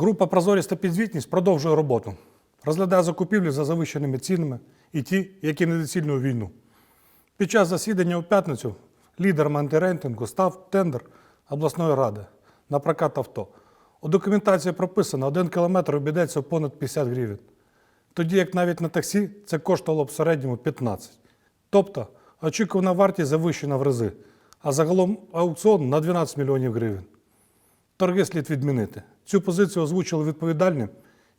Група Прозорість та підзвітність продовжує роботу. Розглядає закупівлі за завищеними цінами і ті, які недоцільно у війну. Під час засідання у п'ятницю лідером антирейтингу став тендер обласної ради на прокат авто. У документації прописано, один кілометр обійдеться понад 50 гривень. Тоді як навіть на таксі це коштувало б в середньому 15. Тобто очікувана вартість завищена в рази, а загалом аукціон на 12 мільйонів гривень. Торги слід відмінити. Цю позицію озвучили відповідальні,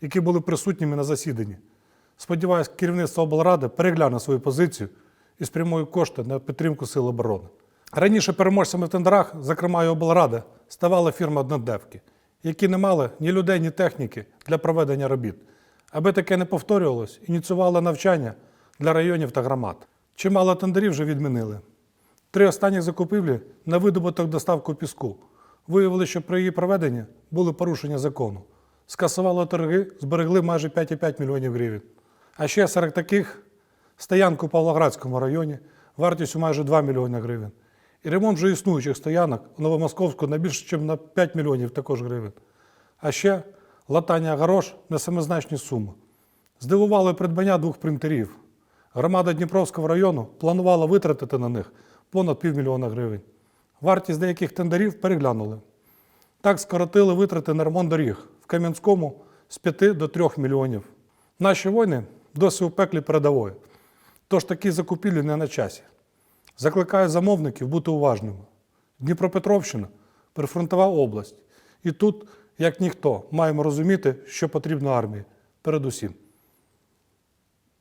які були присутніми на засіданні. Сподіваюсь, керівництво облради перегляне свою позицію і спрямує кошти на підтримку сил оборони. Раніше переможцями в тендерах, зокрема і облради, ставала фірма однодевки, які не мали ні людей, ні техніки для проведення робіт. Аби таке не повторювалось, ініціювали навчання для районів та громад. Чимало тендерів вже відмінили. Три останні закупівлі на видобуток доставку піску. Виявили, що при її проведенні були порушення закону. Скасували торги, зберегли майже 5,5 мільйонів гривень. А ще серед таких стоянку в Павлоградському районі вартістю майже 2 мільйони гривень. І ремонт вже існуючих стоянок у Новомосковську на більше, ніж на 5 мільйонів також гривень. А ще латання горош на самозначні суми. Здивували придбання двох принтерів. Громада Дніпровського району планувала витратити на них понад півмільйона гривень. Вартість деяких тендерів переглянули. Так скоротили витрати на ремонт доріг в Кам'янському з 5 до 3 мільйонів. Наші воїни досі у пеклі передової. Тож такі закупівлі не на часі. Закликаю замовників бути уважними. Дніпропетровщина прифронтова область. І тут, як ніхто, маємо розуміти, що потрібно армії. Передусім.